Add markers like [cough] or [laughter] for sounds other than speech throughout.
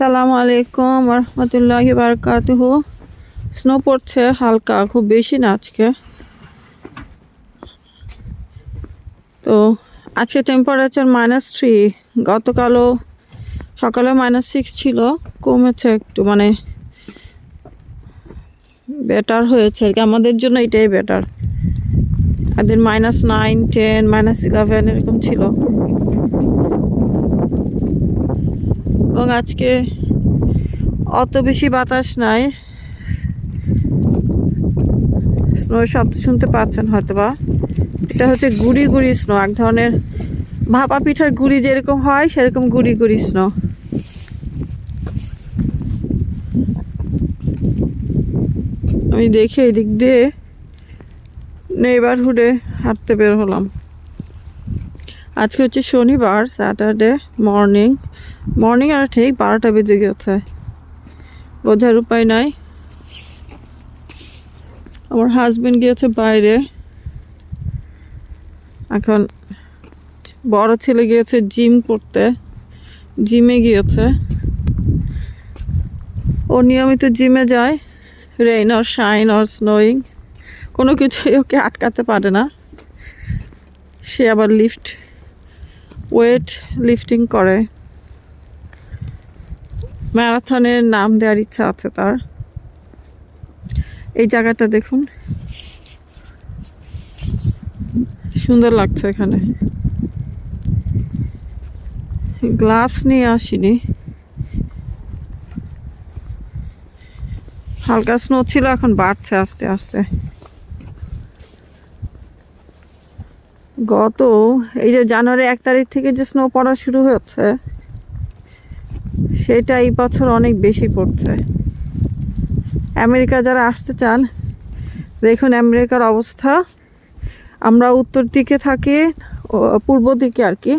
সালামু আলাইকুম রহমতুল্লাহ বারকাতুহু। স্নো পড়ছে হালকা, খুব বেশি না আজকে। তো আজকে টেম্পারেচার মাইনাস থ্রি গতকালও সকালে মাইনাস সিক্স ছিল, কমেছে একটু মানে বেটার হয়েছে আর কি। আমাদের জন্য এটাই বেটার একদিন minus nine ten minus eleven এরকম ছিল। এবং আজকে অত বেশি বাতাস নাই। স্নোর শব্দ শুনতে পাচ্ছেন হয়তো বা এটা হচ্ছে গুড়ি গুড়ি স্নো এক ধরনের ভাপা পিঠার গুড়ি যেরকম হয়, সেরকম গুড়ি গুড়ি স্নো আমি দেখে এদিক দিয়ে নেইবারহুডে হাঁটতে বের হলাম। আজকে হচ্ছে শনিবার স্যাটারডে মর্নিং মর্নিং আর ঠিক বারোটা বেজে গেছে। বোঝার উপায় নাই। আমার হাজবেন্ড গিয়েছে বাইরে। এখন বড় ছেলে গিয়েছে জিম করতে। জিমে গিয়েছে। ও নিয়মিত জিমে যায়। Rain or shine or snowing কোনো কিছুই ওকে আটকাতে পারে না। সে আবার লিফট ওয়েট লিফটিং করে। ম্যারাথনের নাম দেওয়ার ইচ্ছা আছে তার। এই জায়গাটা দেখুন। সুন্দর লাগছে এখানে। গ্লাভস নিয়ে আসিনি। হালকা স্নো ছিল, এখন বাড়ছে আস্তে আস্তে। গত, এই যে জানুয়ারি এক তারিখ থেকে যে স্নো পড়া শুরু হচ্ছে সেটা এই বছর অনেক বেশি পড়ছে। আমেরিকা যারা আসতে চান, দেখুন আমেরিকার অবস্থা। আমরা উত্তর দিকে থাকি পূর্ব দিকে আর কি।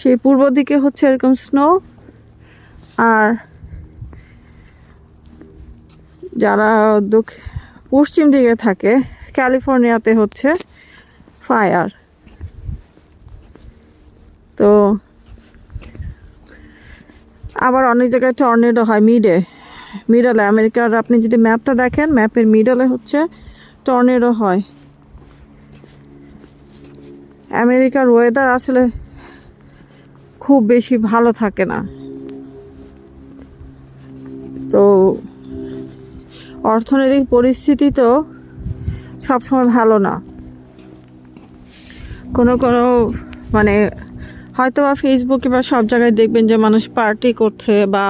সেই পূর্ব দিকে হচ্ছে এরকম স্নো আর যারা পশ্চিম দিকে থাকে ক্যালিফোর্নিয়াতে হচ্ছে ফায়ার তো আবার অনেক জায়গায় টর্নেডো হয় মিডে মিডলে আমেরিকার, আপনি যদি ম্যাপটা দেখেন ম্যাপের মিডলে হচ্ছে টর্নেডো হয়। আমেরিকার ওয়েদার আসলে খুব বেশি ভালো থাকে না। তো অর্থনৈতিক পরিস্থিতি তো সবসময় ভালো না। কোনো কোনো মানে হয়তো বা ফেসবুকে বা সব জায়গায় দেখবেন যে মানুষ পার্টি করছে বা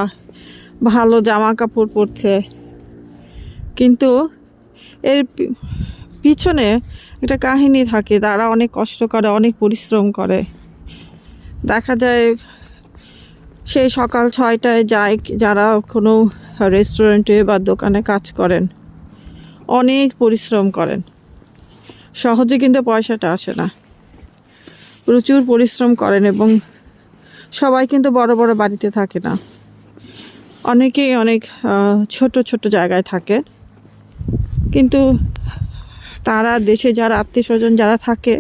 ভালো জামা কাপড় পরছে। কিন্তু এর পিছনে একটা কাহিনী থাকে, তারা অনেক কষ্ট করে, অনেক পরিশ্রম করে। দেখা যায় সেই সকাল ছয়টায় যায়, যারা কোনো রেস্টুরেন্টে বা দোকানে কাজ করেন, অনেক পরিশ্রম করেন। সহজে কিন্তু পয়সাটা আসে না। প্রচুর পরিশ্রম করেন এবং সবাই কিন্তু বড় বড় বাড়িতে থাকে না। অনেকেই অনেক ছোট ছোট জায়গায় থাকে। কিন্তু তারা দেশে যারা আত্মীয় স্বজন যারা থাকে,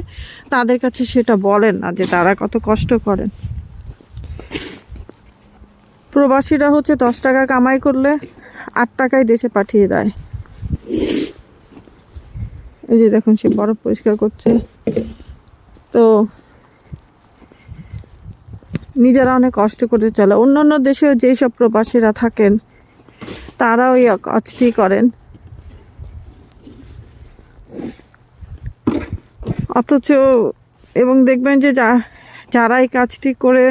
তাদের কাছে সেটা বলেন না যে তারা কত কষ্ট করেন। প্রবাসীরা হচ্ছে দশ টাকা কামাই করলে আট টাকায় দেশে পাঠিয়ে দেয়। এই যে দেখুন সে বরফ পরিষ্কার করছে। তো নিজেরা অনেক কষ্ট করে চলে। অন্য অন্য দেশেও যেসব প্রবাসীরা থাকেন, তারাও এই কাজটি করেন। অথচ এবং দেখবেন যে যা যারা এই কাজটি করে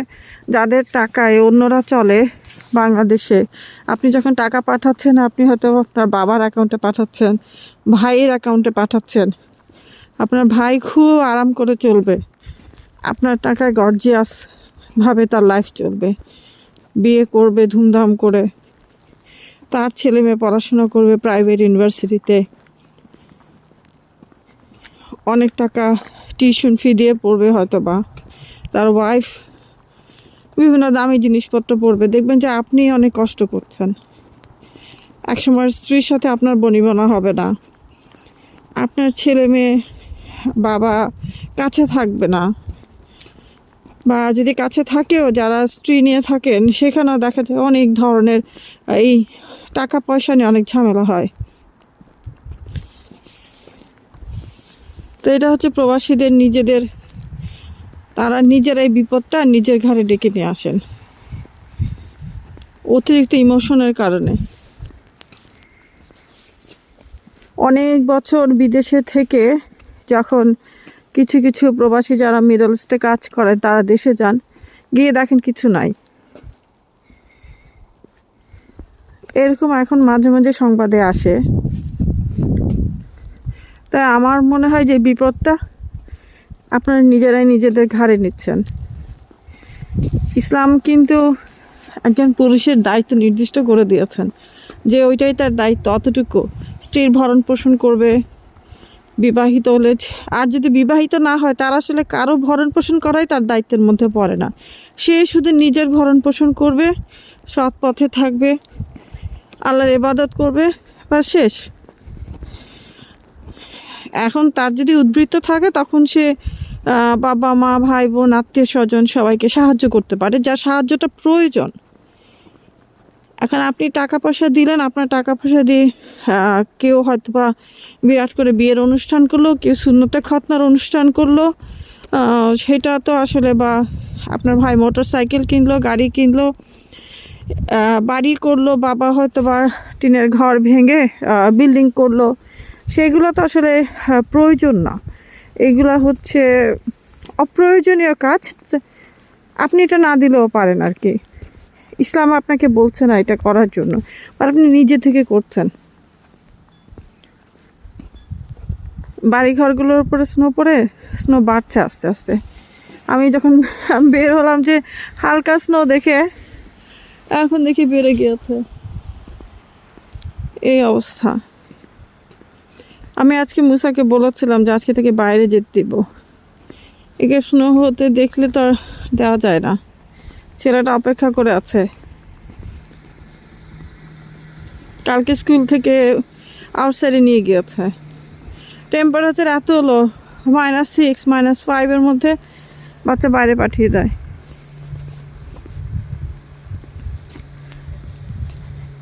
যাদের টাকায় অন্যরা চলে বাংলাদেশে, আপনি যখন টাকা পাঠাচ্ছেন, আপনি হয়তো আপনার বাবার অ্যাকাউন্টে পাঠাচ্ছেন, ভাইয়ের অ্যাকাউন্টে পাঠাচ্ছেন। আপনার ভাই খুব আরাম করে চলবে। আপনার টাকায় গর্জিয়াস ভাবে তার লাইফ চলবে। বিয়ে করবে, ধুমধাম করে। তার ছেলে মেয়ে পড়াশোনা করবে প্রাইভেট ইউনিভার্সিটিতে অনেক টাকা টিউশন ফি দিয়ে পড়বে হয়তো বা তার ওয়াইফ বিভিন্ন দামি জিনিসপত্র পড়বে। দেখবেন যে আপনি অনেক কষ্ট করছেন। একসময় স্ত্রীর সাথে আপনার বনিবনা হবে না। আপনার ছেলে মেয়ে বাবা কাছে থাকবে না। বা যদি কাছে থাকেও, যারা স্ত্রী নিয়ে থাকেন, সেখানেও দেখা যায় অনেক ধরনের এই টাকা পয়সা নিয়ে অনেক ঝামেলা হয়। তো এটা হচ্ছে প্রবাসীদের নিজেদের, তারা নিজেরাই বিপদটা নিজের ঘাড়ে ডেকে নিয়ে আসেন। অতিরিক্ত ইমোশনের কারণে। অনেক বছর বিদেশে থেকে যখন কিছু কিছু প্রবাসী যারা মিডল ইস্টে কাজ করে, তারা দেশে যান। গিয়ে দেখেন কিছু নাই। এরকম এখন মাঝে মাঝে সংবাদে আসে। তাই আমার মনে হয় যে বিপদটা আপনারা নিজেরাই নিজেদের ঘাড়ে নিচ্ছেন। ইসলাম কিন্তু একজন পুরুষের দায়িত্ব নির্দিষ্ট করে দিয়েছেন যে ওইটাই তার দায়িত্ব, অতটুকু। স্ত্রীর ভরণ পোষণ করবে বিবাহিত হলে আর যদি বিবাহিত না হয়, তার আসলে কারও ভরণ পোষণ করাই তার দায়িত্বের মধ্যে পড়ে না। সে শুধু নিজের ভরণ পোষণ করবে, সৎ পথে থাকবে, আল্লাহর ইবাদত করবে বা শেষ। এখন তার যদি উদ্বৃত্ত থাকে, তখন সে বাবা, মা, ভাই, বোন আত্মীয় স্বজন সবাইকে সাহায্য করতে পারে, যার সাহায্যটা প্রয়োজন। এখন আপনি টাকা পয়সা দিলেন, আপনার টাকা পয়সা দিয়ে কেউ হয়তো বা বিরাট করে বিয়ের অনুষ্ঠান করল, কেউ শূন্যতে খতনার অনুষ্ঠান করল সেটা তো আসলে বা আপনার ভাই মোটর সাইকেল কিনলো, গাড়ি কিনলো বাড়ি করল, বাবা হয়তো বা টিনের ঘর ভেঙে বিল্ডিং করল, সেগুলো তো আসলে প্রয়োজন না। এগুলা হচ্ছে অপ্রয়োজনীয় কাজ, আপনি এটা না দিলেও পারেন আর কি। ইসলাম আপনাকে বলছে না এটা করার জন্য, আর আপনি নিজে থেকে করছেন। বাড়িঘরগুলোর উপরে স্নো পড়ে স্নো বাড়ছে আস্তে আস্তে। আমি যখন [laughs] বের হলাম যে হালকা স্নো দেখে, এখন দেখি বেড়ে গিয়েছে। এই অবস্থা। আমি আজকে মুসাকে বলেছিলাম যে আজকে থেকে বাইরে যেতে দিব। একে স্নো হতে দেখলে তো আর দেওয়া যায় না। ছেলেটা অপেক্ষা করে আছে। কালকে স্কুল থেকে আউটসাইডে নিয়ে গিয়েছে। টেম্পারেচার এত হলো মাইনাস সিক্স মাইনাস ফাইভের মধ্যে বাচ্চা বাইরে পাঠিয়ে দেয়।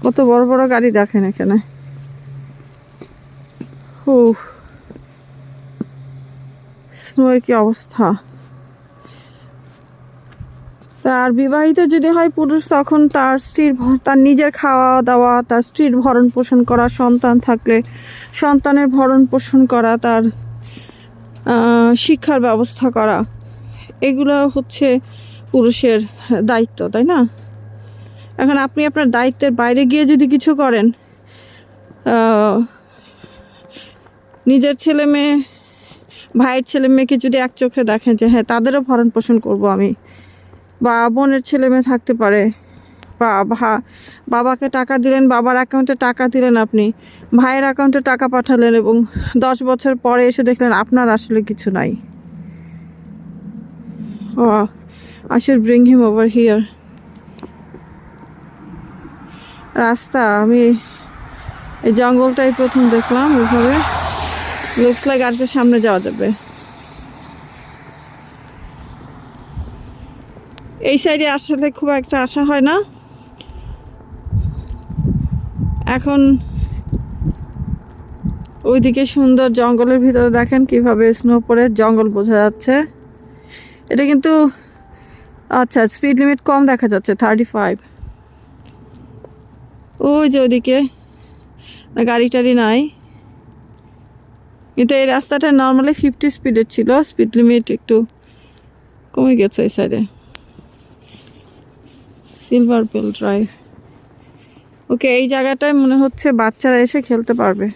কত বড় বড় গাড়ি দেখেন এখানে। স্নোয়ের কি অবস্থা? তার বিবাহিত যদি হয় পুরুষ, তখন তার স্ত্রীর তার নিজের খাওয়া দাওয়া তার স্ত্রীর ভরণ পোষণ করা, সন্তান থাকলে সন্তানের ভরণ পোষণ করা, তার শিক্ষার ব্যবস্থা করা, এগুলো হচ্ছে পুরুষের দায়িত্ব, তাই না? এখন আপনি আপনার দায়িত্বের বাইরে গিয়ে যদি কিছু করেন নিজের ছেলে মেয়ে, ভাইয়ের ছেলে মেয়েকে যদি এক চোখে দেখেন যে হ্যাঁ তাদেরও ভরণ পোষণ করব আমি। বা বোনের ছেলে মেয়ে থাকতে পারে। বা ভা- বাবাকে টাকা দিলেন, বাবার অ্যাকাউন্টে টাকা দিলেন আপনি। ভাইয়ের অ্যাকাউন্টে টাকা পাঠালেন এবং দশ বছর পরে এসে দেখলেন আপনার আসলে কিছু নাই। ও I should bring him over here রাস্তা, আমি এই জঙ্গলটাই প্রথম দেখলাম, ওইভাবে। লুকস লাইক আরেকটা সামনে যাওয়া যাবে। এই সাইডে আসলে খুব একটা আসা হয় না। এখন ওইদিকে সুন্দর জঙ্গলের ভিতরে দেখেন কীভাবে স্নো পড়ে, জঙ্গল বোঝা যাচ্ছে। এটা কিন্তু আচ্ছা স্পিড লিমিট কম দেখা যাচ্ছে থার্টি ফাইভ ওই যে ওইদিকে গাড়ি টাড়ি নাই। কিন্তু এই রাস্তাটা নর্মালি ফিফটি স্পিডের ছিল স্পিড লিমিট একটু কমে গেছে এই সাইডে সিলভার বেল ড্রাইভ ওকে এই জায়গাটায় মনে হচ্ছে বাচ্চারা এসে খেলতে পারবে।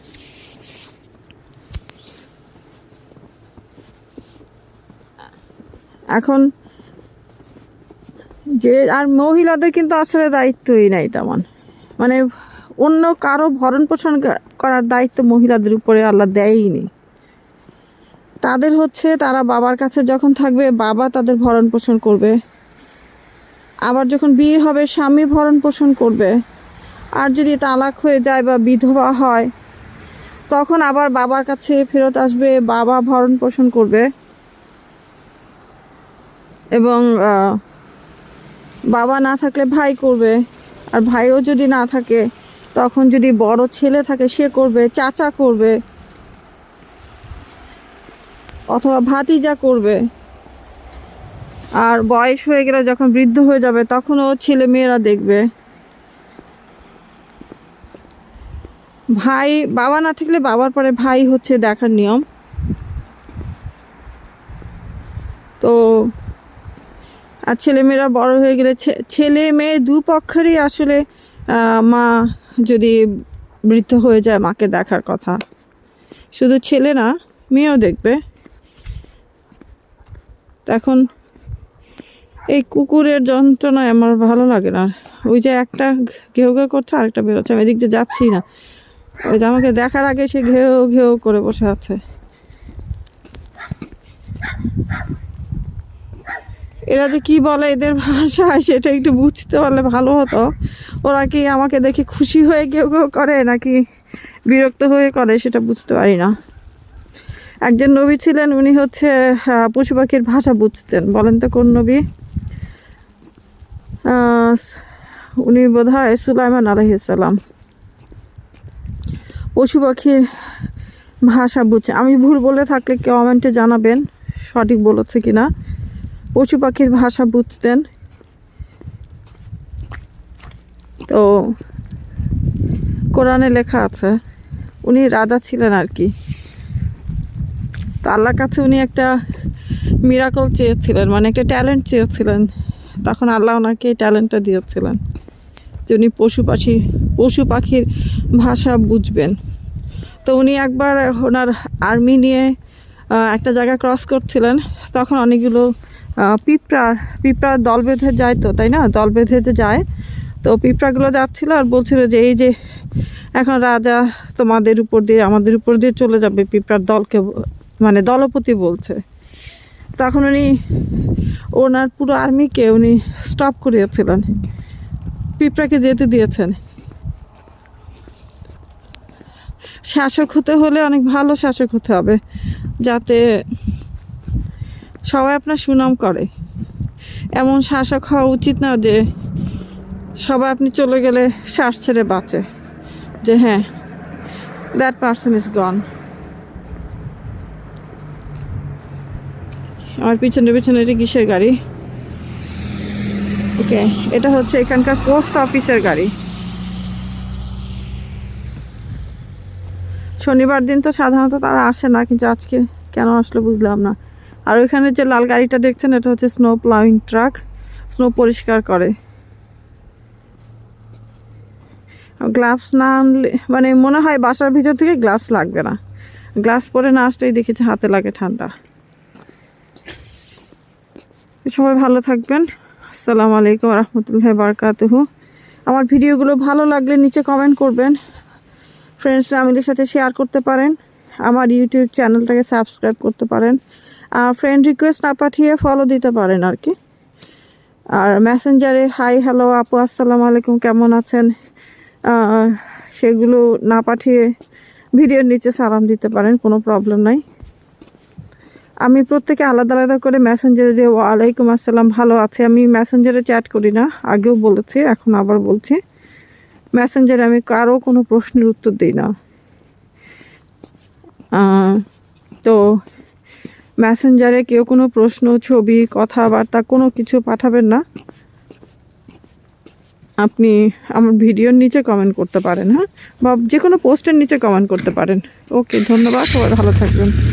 এখন যে, আর মহিলাদের কিন্তু আসলে দায়িত্বই নাই তেমন। মানে অন্য কারও ভরণ পোষণ করার দায়িত্ব মহিলাদের উপরে আল্লাহ দেয়ই নি তাদের হচ্ছে তারা বাবার কাছে যখন থাকবে, বাবা তাদের ভরণ পোষণ করবে। আবার যখন বিয়ে হবে, স্বামী ভরণ পোষণ করবে। আর যদি তালাক হয়ে যায় বা বিধবা হয়, তখন আবার বাবার কাছে ফেরত আসবে, বাবা ভরণ পোষণ করবে। এবং বাবা না থাকলে ভাই করবে। আর ভাইও যদি না থাকে, তখন যদি বড় ছেলে থাকে, সে করবে, চাচা করবে, অথবা ভাতিজা করবে। আর বয়স হয়ে গেলে যখন বৃদ্ধ হয়ে যাবে তখনও ছেলে মেয়েরা দেখবে। ভাই, বাবা না থাকলে বাবার পরে ভাই হচ্ছে দেখার নিয়ম। তো, আর ছেলেমেয়েরা বড় হয়ে গেলে ছেলে মেয়ে দু পক্ষেরই আসলে মা যদি বৃদ্ধ হয়ে যায়, মাকে দেখার কথা। শুধু ছেলে না, মেয়েও দেখবে। এখন এই কুকুরের যন্ত্রণায় আমার ভালো লাগে না। ওই যে একটা ঘেউ ঘেউ করছে, আরেকটা বেরোচ্ছে। আমি এদিক দিয়ে যাচ্ছি না। ওই যে আমাকে দেখার আগে সে ঘেউ ঘেউ করে বসে আছে। এরা যে কি বলে এদের ভাষায় সেটা একটু বুঝতে পারলে ভালো হতো। ওরা কি আমাকে দেখে খুশি হয়ে কেউ কেউ করে নাকি বিরক্ত হয়ে করে সেটা বুঝতে পারি না। একজন নবী ছিলেন, উনি হচ্ছে পশু পাখির ভাষা বুঝতেন। বলেন তো কোন নবী? উনি বোধ হয় সুলাইমান আলহিসাল্লাম পশু পাখির ভাষা বুঝছে আমি ভুল বলে থাকলে কমেন্টে জানাবেন, সঠিক বলেছে কি না পশু পাখির ভাষা বুঝতেন। তো কোরআনে লেখা আছে, উনি রাজা ছিলেন আর কি। তো আল্লাহর কাছে উনি একটা মিরাকল চেয়েছিলেন মানে একটা ট্যালেন্ট চেয়েছিলেন। তখন আল্লাহ ওনাকে এই ট্যালেন্টটা দিয়েছিলেন যে উনি পশু পাখি পশু পাখির ভাষা বুঝবেন। তো উনি একবার ওনার আর্মি নিয়ে একটা জায়গা ক্রস করছিলেন। তখন অনেকগুলো পিঁপড়ার পিঁপড়ার দল বেঁধে যায় তো, তাই না? দল বেঁধে যে যায়। তো পিঁপড়াগুলো যাচ্ছিল আর বলছিল যে, এই যে, এখন রাজা তোমাদের উপর দিয়ে, আমাদের উপর দিয়ে চলে যাবে পিঁপড়ার দলকে মানে দলপতি বলছে। তখন উনি ওনার পুরো আর্মিকে উনি স্টপ করিয়েছিলেন। পিঁপড়াকে যেতে দিয়েছেন। শাসক হতে হলে অনেক ভালো শাসক হতে হবে, যাতে সবাই আপনার সুনাম করে। এমন শাসক হওয়া উচিত না যে সবাই আপনি চলে গেলে শ্বাস ছেড়ে বাঁচে, যে হ্যাঁ দ্যাট পার্সন ইজ গন আমার পিছনে পিছনে এটা কিসের গাড়ি? ওকে এটা হচ্ছে এখানকার পোস্ট অফিসের গাড়ি। শনিবার দিন তো সাধারণত তারা আসে না, কিন্তু আজকে কেন আসলো বুঝলাম না। আর ওইখানে যে লাল গাড়িটা দেখছেন, এটা হচ্ছে স্নো প্লাউইং ট্রাক স্নো পরিষ্কার করে। গ্লাভস না আনলে মানে মনে হয় বাসার ভিতর থেকে গ্লাভস লাগবে না। গ্লাভস পরে না আসলেই দেখেছি হাতে লাগে ঠান্ডা। সবাই ভালো থাকবেন। আসসালামু আলাইকুম রহমতুল্লাহ বারকাতুহু। আমার ভিডিওগুলো ভালো লাগলে নিচে কমেন্ট করবেন। ফ্রেন্ডস ফ্যামিলির সাথে শেয়ার করতে পারেন। আমার ইউটিউব চ্যানেলটাকে সাবস্ক্রাইব করতে পারেন। আর ফ্রেন্ড রিকোয়েস্ট না পাঠিয়ে ফলো দিতে পারেন আর কি। আর মেসেঞ্জারে হাই হ্যালো আপু, আসসালামু আলাইকুম, কেমন আছেন? সেগুলো না পাঠিয়ে ভিডিওর নিচে সালাম দিতে পারেন, কোনো প্রবলেম নাই। আমি প্রত্যেকে আলাদা আলাদা করে মেসেঞ্জারে যে, ওয়ালাইকুম আসসালাম, ভালো আছে। আমি মেসেঞ্জারে চ্যাট করি না, আগেও বলেছি, এখন আবার বলছি। মেসেঞ্জারে আমি কারও কোনো প্রশ্নের উত্তর দিই না। তো মেসেঞ্জারে কেউ কোনো প্রশ্ন, ছবি, কথাবার্তা কোনো কিছু পাঠাবেন না। আপনি আমার ভিডিওর নিচে কমেন্ট করতে পারেন হ্যাঁ? বা যে কোনো পোস্টের নিচে কমেন্ট করতে পারেন। ওকে ধন্যবাদ, সবাই ভালো থাকবেন।